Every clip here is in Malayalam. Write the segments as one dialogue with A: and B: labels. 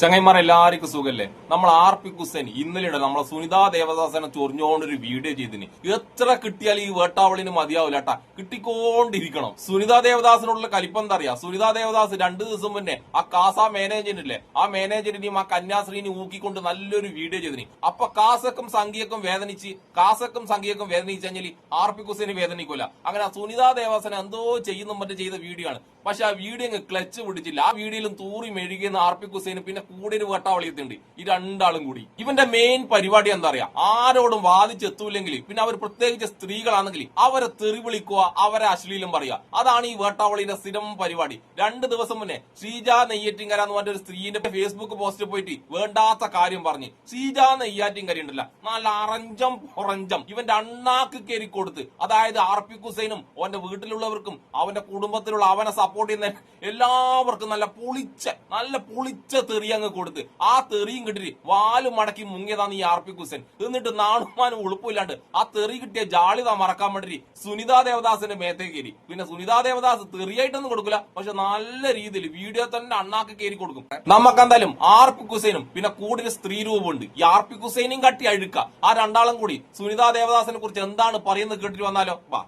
A: ചങ്ങൈമാർ എല്ലാവർക്കും സുഖല്ലേ? നമ്മൾ ആർ പി കുസൈൻ ഇന്നലെയുടെ നമ്മളെ സുനിതാ ദേവദാസനെ ചൊറിഞ്ഞോണ്ടൊരു വീഡിയോ ചെയ്തിന്. എത്ര കിട്ടിയാൽ ഈ വേട്ടാവളിന് മതിയാവില്ല കേട്ടാ. കിട്ടിക്കൊണ്ടിരിക്കണം. സുനിതാ ദേവദാസിനോടുള്ള കലിപ്പം എന്താ അറിയാ? സുനിതാ ദേവദാസ് രണ്ടു ദിവസം മുന്നേ ആ കാസ മാനേജറില്ലേ ആ മാനേജറിനെയും ആ കന്യാശ്രീനെയും ഊക്കിക്കൊണ്ട് നല്ലൊരു വീഡിയോ ചെയ്തിന്. അപ്പൊ കാസക്കും സംഖ്യക്കും വേദനിച്ച് കാസക്കും സംഖ്യക്കും വേദനിച്ച് കഴിഞ്ഞാൽ ആർ പി കുസൈന് വേദനിക്കൂല. അങ്ങനെ ആ സുനിതാ ദേവദാസനെ എന്തോ ചെയ്യുന്ന മറ്റേ ചെയ്ത വീഡിയോ ആണ്. പക്ഷെ ആ വീഡിയോ ക്ലച്ച് പിടിച്ചില്ല. ആ വീഡിയോയിലും തൂറി മെഴുകിയെന്ന് ആർ പി കുസൈന് പിന്നെ കൂടെ ഒരു വേട്ടാവളിയത്തുണ്ട്. ഈ രണ്ടാളും കൂടി. ഇവന്റെ മെയിൻ പരിപാടി എന്താ പറയാ ആരോടും വാദിച്ചെത്തൂല്ലെങ്കിൽ പിന്നെ അവർ പ്രത്യേകിച്ച് സ്ത്രീകളാണെങ്കിൽ അവരെ തെറി വിളിക്കുക അവരെ അശ്ലീലം പറയുക. അതാണ് ഈ വേട്ടാവളിയുടെ സ്ഥിരം പരിപാടി. രണ്ട് ദിവസം മുന്നേ ശ്രീജ നെയ്യറ്റിങ്കര എന്ന് പറഞ്ഞ ഒരു സ്ത്രീന്റെ ഫേസ്ബുക്ക് പോസ്റ്റ് പോയിട്ട് വേണ്ടാത്ത കാര്യം പറഞ്ഞ്. ശ്രീജ നെയ്യാറ്റിങ്കര ഉണ്ടല്ല. നല്ല അറഞ്ചം പുറഞ്ചം. ഇവന്റെ അണ്ണാക്ക് കയറി കൊടുത്ത് അതായത് ആർ പി കുസൈനും അവന്റെ വീട്ടിലുള്ളവർക്കും അവന്റെ കുടുംബത്തിലുള്ള അവനെ സപ്പോർട്ട് ചെയ്യുന്ന എല്ലാവർക്കും നല്ല പൊളിച്ച നല്ല പൊളിച്ച തെറി അങ്ങ് കൊടുത്ത് ആ തെറിയും കിട്ടി വാലും മടക്കി മുങ്ങിയതാണ് ഈ ആർ പി കുസൻ. എന്നിട്ട് നാണുമാനും ഉളുപ്പില്ലാണ്ട് ആ തെറി കിട്ടിയ ജാളിത മറക്കാൻ വേണ്ടി സുനിതാ ദേവദാസിന്റെ മേത്തേക്ക് കയറി. പിന്നെ സുനിതാ ദേവദാസ് തെറിയായിട്ടൊന്നും കൊടുക്കില്ല പക്ഷെ നല്ല രീതിയിൽ വീഡിയോ തന്നെ അണ്ണാക്ക് കയറി കൊടുക്കും. നമുക്കെന്തായാലും ആർ പി കുസൈനും പിന്നെ കൂടുതൽ സ്ത്രീ രൂപമുണ്ട് ഈ ആർ പി കുസൈനും കട്ടി അഴുക്ക. ആ രണ്ടാളും കൂടി സുനിതാ ദേവദാസിനെ കുറിച്ച് എന്താണ് പറയുന്നത് കേട്ടിട്ട് വന്നാലോ? വാ.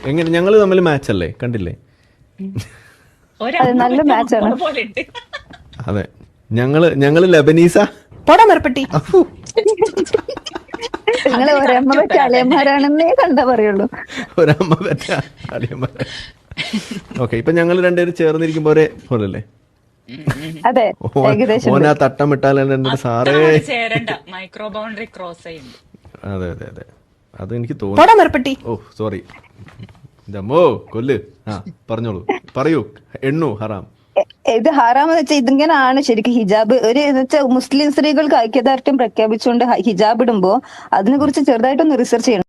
B: എങ്ങനെ? ഞങ്ങൾ തമ്മിൽ മാച്ച് അല്ലേ? കണ്ടില്ലേ?
C: നല്ല മാച്ചാണ്
B: അതെ. ഞങ്ങൾ ഞങ്ങൾ ലബനീസ?
D: പോടാ മെറപ്പെട്ടി
C: നിങ്ങൾ ഒരമ്മ വെച്ച അലയന്മാരാണെന്നേ കണ്ടാ പറയുള്ളൂ.
B: ഒരമ്മ പറ്റ ഓക്കെ ഇപ്പൊ ഞങ്ങൾ രണ്ടുപേരും ചേർന്നിരിക്കുമ്പോ ഒരേ പോലല്ലേ?
C: അതെ
B: ഓനാ തട്ടം ഇട്ടാൽ സാറേ.
E: ചേരണ്ട. മൈക്രോ ബൗണ്ടറി ക്രോസ് ചെയ്യുന്നു.
B: അതെ അതെ അതെ. അത് എനിക്ക് തോന്നി. ഓ സോറി ദമ്മോ കൊല്ല്. ആ പറഞ്ഞോളൂ. പറയൂ. എണ്ണു ഹറാം.
C: ഇത് ഹറാമെന്ന് വെച്ചാൽ ഇതിങ്ങനെയാണ് ശരിക്കും ഹിജാബ്. ഒരു വെച്ചാൽ മുസ്ലിം സ്ത്രീകൾക്ക് ഐക്യദാർഢ്യം പ്രഖ്യാപിച്ചുകൊണ്ട് ഹിജാബ് ഇടുമ്പോ അതിനെ കുറിച്ച് ചെറുതായിട്ടൊന്ന് റിസർച്ച് ചെയ്യണം.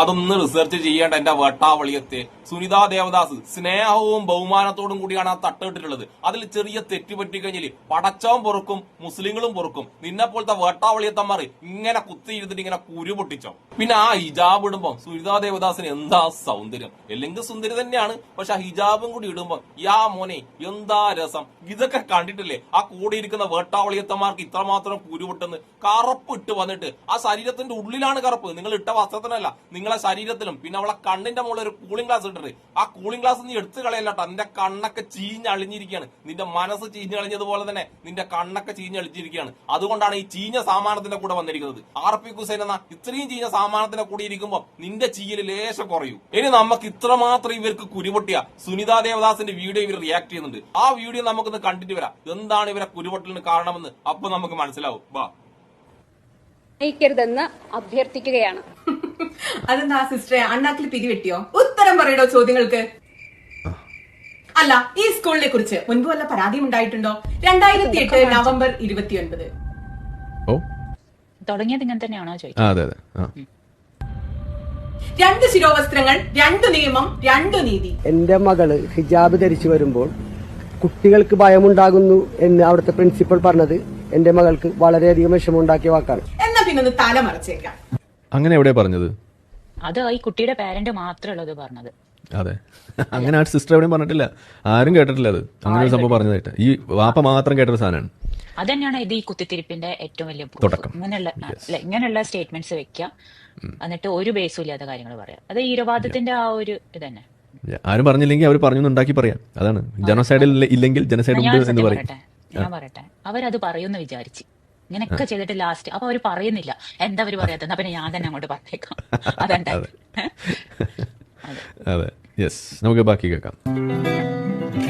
A: അതൊന്ന് റിസർച്ച് ചെയ്യേണ്ട എന്റെ വട്ടാവളിയത്തെ. സുനിതാ ദേവദാസ് സ്നേഹവും ബഹുമാനത്തോടും കൂടിയാണ് ആ തട്ടിട്ടിട്ടുള്ളത് അതിൽ ചെറിയ തെറ്റ് പറ്റിക്കഴിഞ്ഞാൽ പടച്ചവും പൊറുക്കും മുസ്ലിങ്ങളും പൊറുക്കും. നിന്നെ പോലത്തെ വേട്ടാവളിയത്തന്മാർ ഇങ്ങനെ കുത്തിയിരുത്തിട്ട് ഇങ്ങനെ കുരു പൊട്ടിച്ചോ. പിന്നെ ആ ഹിജാബ് ഇടുമ്പോൾ സുനിതാ ദേവദാസിന് എന്താ സൗന്ദര്യം? അല്ലെങ്കിൽ സുന്ദരി തന്നെയാണ്. പക്ഷെ ആ ഹിജാബും കൂടി ഇടുമ്പോൾ യാ മോനെ എന്താ രസം? ഇതൊക്കെ കണ്ടിട്ടില്ലേ? ആ കൂടെ ഇരിക്കുന്ന വേട്ടാവളിയത്തന്മാർക്ക് ഇത്രമാത്രം കുരു പൊട്ടുന്ന്. കറുപ്പ് ഇട്ട് വന്നിട്ട് ആ ശരീരത്തിന്റെ ഉള്ളിലാണ് കറുപ്പ്. നിങ്ങൾ ഇട്ട വസ്ത്രത്തിനല്ല നിങ്ങളെ ശരീരത്തിലും പിന്നെ അവളെ കണ്ണിന്റെ മുകളിൽ ഒരു കൂളിംഗ് ഗ്ലാസ് ഇട്ടിട്ട് ആ കൂളിംഗ് ഗ്ലാസ് നീ എടുത്തു കളയല്ലട്ടോ നിന്റെ കണ്ണൊക്കെ ചീഞ്ഞളിഞ്ഞിരിക്കുകയാണ്. നിന്റെ മനസ്സ് ചീഞ്ഞളിഞ്ഞതുപോലെ തന്നെ നിന്റെ കണ്ണൊക്കെ ചീഞ്ഞളിഞ്ഞിരിക്കുകയാണ്. അതുകൊണ്ടാണ് ഈ ചീഞ്ഞ സാമാനത്തിന്റെ കൂടെ വന്നിരിക്കുന്നത്. ആർ പി ഹുസൈൻ എന്ന ഇത്രയും ചീഞ്ഞ സാമാനത്തിന്റെ കൂടെ ഇരിക്കുമ്പോൾ നിന്റെ ചീയിൽ ലേശം കുറയൂ. ഇനി നമുക്ക് ഇത്രമാത്രം ഇവർക്ക് കുരുപൊട്ടിയ. സുനിതാ ദേവദാസിന്റെ വീഡിയോ ഇവർ റിയാക്ട് ചെയ്യുന്നുണ്ട്. ആ വീഡിയോ നമുക്കൊന്ന് കണ്ടിട്ട് വരാം. എന്താണ് ഇവരെ കുരുപൊട്ടലിന് കാരണമെന്ന് അപ്പൊ നമുക്ക് മനസ്സിലാവും. വാ.
F: അഭ്യർത്ഥിക്കുകയാണ്.
G: അതെന്താ സിസ്റ്ററെ അണ്ണാക്കിൽ പിരിവെട്ടിയോ ഉത്തരം പറയടോ ചോദ്യങ്ങൾക്ക്. അല്ല ഈ സ്കൂളിനെ കുറിച്ച് മുൻപ് വല്ല പരാതിയും ഉണ്ടായിട്ടുണ്ടോ? രണ്ടായിരത്തി എട്ട് നവംബർ ഇരുപത്തിയൊൻപത്.
B: ഓ.
E: തുടങ്ങിയത് ഇങ്ങനെ തന്നെയാണോ ചോദിക്കുന്നത്
B: അതെ അതെ.
G: രണ്ട് ശിരോവസ്ത്രങ്ങൾ രണ്ട് നിയമം രണ്ട് നീതി.
H: എന്റെ മകൾ ഹിജാബ് ധരിച്ചു വരുമ്പോൾ കുട്ടികൾക്ക് ഭയമുണ്ടാകുന്നു എന്ന് അവിടുത്തെ പ്രിൻസിപ്പൽ പറഞ്ഞത് എന്റെ മകൾക്ക് വളരെയധികം വിഷമമുണ്ടാക്കിയ വാക്കാണ്.
G: എന്നാ പിന്നെ ഒന്ന് തല മറച്ചേക്കാം.
B: അങ്ങനെ എവിടെ പറഞ്ഞത്?
E: അത് ഈ കുട്ടിയുടെ പാരന്റ് മാത്രമേ ഉള്ളത് പറഞ്ഞത്.
B: അതെ. അങ്ങനെ ആ സിസ്റ്റർ എവിടെയും പറഞ്ഞിട്ടില്ല. ആരും കേട്ടിട്ടില്ല അത്. അങ്ങനെ ഒരു സംഭവം പറഞ്ഞതായിട്ട്. ഈ വാപ്പ മാത്രം കേട്ടൊരു സാധനമാണ്.
E: അതന്നെയാണ് ഇത് ഈ കുത്തിത്തിരിപ്പിന്റെ ഏറ്റവും വലിയ.
B: തുടക്കം.
E: ഇങ്ങനെയുള്ള ഇങ്ങനെയുള്ള സ്റ്റേറ്റ്മെന്റ്സ് വെക്കുക എന്നിട്ട് ഒരു ബേസും ഇല്ലാത്ത കാര്യങ്ങൾ പറയാം. അത് ഈരവാദത്തിന്റെ ആ ഒരു ഇത് തന്നെ.
B: ആരും പറഞ്ഞില്ലെങ്കിൽ അവർ പറഞ്ഞു ഉണ്ടാക്കി പറയാം. അതാണ്. ജനസൈഡിൽ ഇല്ലെങ്കിൽ ജനസൈഡ് ഉണ്ട് എന്ന് പറയും.
E: ഞാൻ പറയട്ടെ. അവരത് പറയുമെന്ന് വിചാരിച്ച്. ഇങ്ങനെയൊക്കെ ചെയ്തിട്ട് ലാസ്റ്റ് അപ്പൊ അവർ പറയുന്നില്ല. എന്താ അവർ പറയാത്ത എന്നാ പിന്നെ ഞാൻ തന്നെ അങ്ങോട്ട് പറഞ്ഞേക്കാം. അതുണ്ടായി
B: അതെ. യെസ് നമുക്ക് ബാക്കി കേൾക്കാം.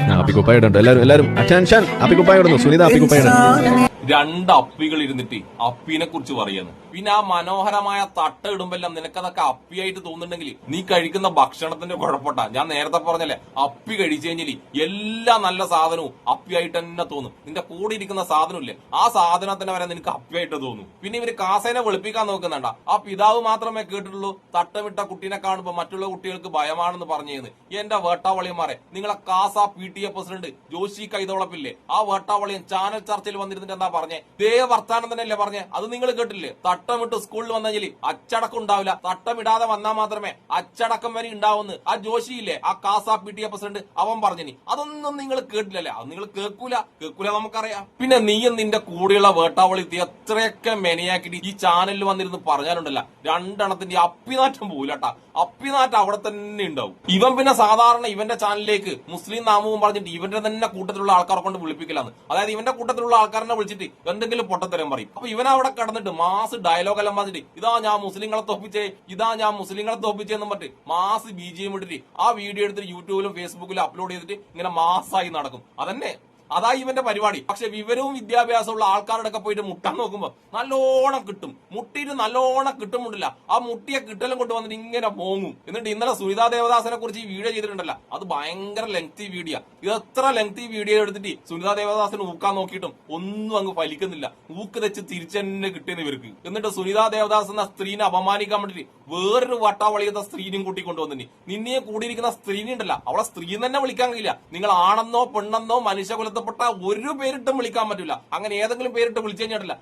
B: ആ, അപ്പിക്കുപ്പായ ഇടുന്നുണ്ട് എല്ലാവരും എല്ലാവരും അറ്റൻഷൻ അപ്പിക്കുപ്പായ ഇടുന്നു സുനിത അപ്പിക്കുപ്പായ ഇടുന്നു
A: രണ്ട് അപ്പികൾ ഇരുന്നിട്ട് അപ്പിനെ കുറിച്ച് പറയുന്നു പിന്നെ ആ മനോഹരമായ തട്ട ഇടുമ്പെല്ലാം നിനക്കതൊക്കെ അപ്പിയായിട്ട് തോന്നുന്നുണ്ടെങ്കിൽ നീ കഴിക്കുന്ന ഭക്ഷണത്തിന്റെ കുഴപ്പട്ടാ. ഞാൻ നേരത്തെ പറഞ്ഞല്ലേ അപ്പി കഴിച്ചു കഴിഞ്ഞാൽ എല്ലാ നല്ല സാധനവും അപ്പിയായിട്ട് തന്നെ തോന്നും. നിന്റെ കൂടെ ഇരിക്കുന്ന സാധനമില്ലേ ആ സാധനത്തിന് വരെ നിനക്ക് അപ്പിയായിട്ട് തോന്നും. പിന്നെ ഇവർ കാസേനെ വെളുപ്പിക്കാൻ നോക്കുന്നുണ്ട. ആ പിതാവ് മാത്രമേ കേട്ടിട്ടുള്ളൂ തട്ടമിട്ട കുട്ടീനെ കാണുമ്പോൾ മറ്റുള്ള കുട്ടികൾക്ക് ഭയമാണെന്ന് പറഞ്ഞേന്ന്. എന്റെ വേട്ടാവളിയന്മാരെ നിങ്ങളെ കാസ P T A president Joshi കൈതോളപ്പില്ലേ? ആ വേട്ടാവളിയൻ ചാനൽ ചർച്ചയിൽ വന്നിരുന്നിട്ട് എന്താ പറഞ്ഞേ. ദേ വർത്താനം തന്നെയല്ലേ പറഞ്ഞേ. അത് നിങ്ങൾ കേട്ടില്ലേ? തട്ടമിട്ട് സ്കൂളിൽ വന്നെങ്കിൽ അച്ചടക്കം ഉണ്ടാവില്ല. തട്ടമിടാതെ വന്നാൽ മാത്രമേ അച്ചടക്കം വരെ ഉണ്ടാവുന്നു. ആ ജോഷിയില്ലേ? ആ കാസ പി ടി എ പ്രസിഡന്റ് അവൻ പറഞ്ഞിനി അതൊന്നും നിങ്ങൾ കേട്ടില്ലല്ലേ? അത് നിങ്ങൾ കേൾക്കൂല. കേൾക്കൂല നമുക്കറിയാം. പിന്നെ നീയും നിന്റെ കൂടെയുള്ള വേട്ടാവളി എത്രയൊക്കെ മെനയാക്കിട്ട് ഈ ചാനലിൽ വന്നിരുന്ന് പറഞ്ഞാലുണ്ടല്ല. രണ്ടെണ്ണത്തിന്റെ അപ്പിനാറ്റം പോവില്ലട്ടാ. അപ്പിനാറ്റം അവിടെ തന്നെ ഉണ്ടാവും. ഇവൻ പിന്നെ സാധാരണ ഇവന്റെ ചാനലിലേക്ക് മുസ്ലിം നാമവും പറഞ്ഞിട്ട് ഇവന്റെ തന്നെ കൂട്ടത്തിലുള്ള ആൾക്കാരെ കൊണ്ട് വിളിപ്പിക്കലാന്ന്. അതായത് ഇവന്റെ കൂട്ടത്തിലുള്ള ആൾക്കാരനെ വിളിച്ചിട്ട് എന്തെങ്കിലും പൊട്ടത്തരം പറയും. അപ്പൊ ഇവൻ അവിടെ കടന്നിട്ട് മാസ് ഡയലോഗ് എല്ലാം പറഞ്ഞിട്ട് ഇതാ ഞാൻ മുസ്ലിങ്ങളെ തോപ്പിച്ചേ ഇതാ ഞാൻ മുസ്ലിങ്ങളെ തോപ്പിച്ചേ എന്ന് പറഞ്ഞിട്ട് മാസ് ബി ജി എം ഇട്ടിട്ട് ആ വീഡിയോ എടുത്തിട്ട് യൂട്യൂബിലും ഫേസ്ബുക്കിലും അപ്ലോഡ് ചെയ്തിട്ട് ഇങ്ങനെ മാസായി നടക്കും. അതന്നെ അതാ ഇവന്റെ പരിപാടി. പക്ഷെ വിവരവും വിദ്യാഭ്യാസമുള്ള ആൾക്കാരുടെ ഒക്കെ പോയിട്ട് മുട്ടാൻ നോക്കുമ്പോ നല്ലോണം കിട്ടും. മുട്ടിയിട്ട് നല്ലോണം കിട്ടുമുണ്ടില്ല ആ മുട്ടിയെ കിട്ടലും കൊണ്ട് വന്നിട്ട് ഇങ്ങനെ പോങ്ങും എന്നിട്ട് ഇന്നലെ സുനിതാ ദേവദാസിനെ കുറിച്ച് ഈ വീഡിയോ ചെയ്തിട്ടുണ്ടല്ല. അത് ഭയങ്കര ലെങ്തി വീഡിയോ ഇത് എത്ര ലെങ്തി വീഡിയോ എടുത്തിട്ട് സുനിതാ ദേവദാസിനെ ഊക്കാൻ നോക്കിയിട്ടും ഒന്നും അങ്ങ് ഫലിക്കുന്നില്ല. ഊക്ക് തെച്ച് തിരിച്ചെന്നെ കിട്ടിയെന്ന് ഇവർക്ക്. എന്നിട്ട് സുനിതാ ദേവദാസ് എന്ന സ്ത്രീനെ അപമാനിക്കാൻ വേണ്ടിട്ട് വേറൊരു വട്ടാവളിയത്തെ സ്ത്രീനും കൂട്ടി കൊണ്ടുവന്നിനി നിന്നെ കൂടിയിരിക്കുന്ന സ്ത്രീനെ അവളെ സ്ത്രീ തന്നെ വിളിക്കാൻ കഴിയില്ല. നിങ്ങൾ ആണെന്നോ പെണ്ണെന്നോ മനുഷ്യകുലത്തപ്പെട്ട ഒരു പേരിട്ടും വിളിക്കാൻ പറ്റില്ല. അങ്ങനെ ഏതെങ്കിലും പേരിട്ട് വിളിച്ചു കഴിഞ്ഞിട്ടില്ല.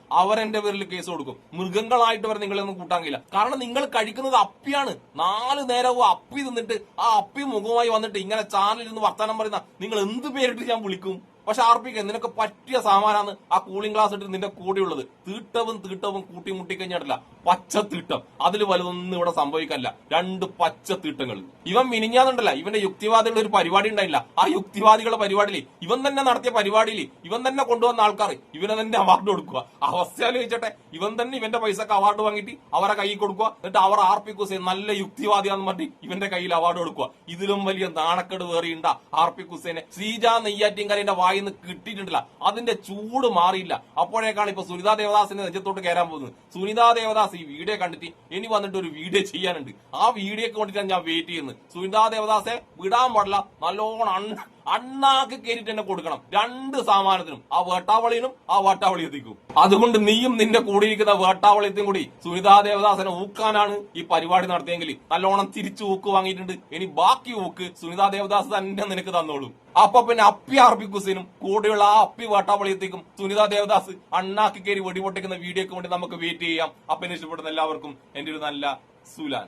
A: എന്റെ പേരിൽ കേസ് കൊടുക്കും. മൃഗങ്ങളായിട്ട് വരെ നിങ്ങളൊന്നും കൂട്ടാങ്കില്ല കാരണം നിങ്ങൾ കഴിക്കുന്നത് അപ്പിയാണ്. നാല് നേരവും അപ്പി തിന്നിട്ട് ആ അപ്പി മുഖമായി വന്നിട്ട് ഇങ്ങനെ ചാനലിൽ നിന്ന് വർത്താനം പറയുന്ന നിങ്ങൾ എന്ത് പേരിട്ട് ഞാൻ വിളിക്കും? പക്ഷെ ആർപ്പിക്ക നിനക്ക് പറ്റിയ സാമാനാണ് ആ കൂളിംഗ് ഗ്ലാസ് ഇട്ട് നിന്റെ കൂടെയുള്ളത്. തീട്ടവും തീട്ടവും കൂട്ടിമുട്ടി കഴിഞ്ഞിട്ടില്ല. പച്ച തീട്ടം. അതിൽ വലുതൊന്നും ഇവിടെ സംഭവിക്കല്ല രണ്ട് പച്ച തീട്ടങ്ങൾ. ഇവൻ മിനിഞ്ഞാന്നുണ്ടല്ല ഇവന്റെ യുക്തിവാദികളുടെ ഒരു പരിപാടി ഉണ്ടായില്ല. ആ യുക്തിവാദികളുടെ പരിപാടിയിൽ ഇവൻ തന്നെ നടത്തിയ പരിപാടിയിൽ ഇവൻ തന്നെ കൊണ്ടുവന്ന ആൾക്കാർ ഇവനെ തന്നെ അവാർഡ് കൊടുക്കുക. അവസ്ഥ ആലോചിച്ചട്ടെ. ഇവൻ തന്നെ ഇവന്റെ പൈസക്ക് അവാർഡ് വാങ്ങിയിട്ട് അവരെ കൈ കൊടുക്കുക. എന്നിട്ട് അവർ ആർപ്പിക്കുസെ നല്ല യുക്തിവാദിയാന്ന് പറഞ്ഞ് ഇവന്റെ കയ്യിൽ അവാർഡ് കൊടുക്കുക. ഇതിലും വലിയ നാണക്കേട് വേറിയുണ്ട ആർപി ഹുസൈനെ ശ്രീജ നെയ്യാറ്റിൻകരയുടെ വായിന്ന് കിട്ടിയിട്ടില്ല അതിന്റെ ചൂട് മാറിയില്ല. അപ്പോഴേക്കാണ് ഇപ്പൊ സുനിതാ ദേവദാസിന്റെ നെഞ്ചത്തോട്ട് കയറാൻ പോകുന്നത്. സുനിതാ ദേവദാസ് ഈ വീഡിയോ കണ്ടിട്ട് ഇനി വന്നിട്ട് ഒരു വീഡിയോ ചെയ്യാനുണ്ട്. ആ വീഡിയോക്ക് വേണ്ടിയിട്ടാണ് ഞാൻ വെയിറ്റ് ചെയ്യുന്നത്. സുനിതാ ദേവദാസെ വിടാൻ പാടില്ല. നല്ലോണം അണ്ണ അണ്ണാക്ക് കയറിയിട്ട് തന്നെ കൊടുക്കണം. രണ്ട് സാമാനത്തിനും. ആ വേട്ടാവളിനും ആ വേട്ടാവളിയത്തേക്കും. അതുകൊണ്ട് നീയും നിന്റെ കൂടെ കൂടിയിരിക്കുന്ന വേട്ടാവളിയത്തെയും കൂടി സുനിതാ ദേവദാസനെ ഊക്കാനാണ് ഈ പരിപാടി നടത്തിയെങ്കിൽ നല്ലോണം തിരിച്ചു ഊക്ക് വാങ്ങിയിട്ടുണ്ട്. ഇനി ബാക്കി ഊക്ക് സുനിതാ ദേവദാസ് തന്നെ നിനക്ക് തന്നോളും. അപ്പൊ പിന്നെ അപ്പി അർപ്പിക്കുസിനും കൂടെയുള്ള ആ അപ്പി വേട്ടാവളിയത്തേക്കും സുനിത ദേവദാസ് അണ്ണാക്കി കയറി വെടിപൊട്ടിക്കുന്ന വീഡിയോക്ക് വേണ്ടി നമുക്ക് വെയിറ്റ് ചെയ്യാം. അപ്പനെ ഇഷ്ടപ്പെടുന്ന എല്ലാവർക്കും എന്റെ ഒരു നല്ല സുലാൻ.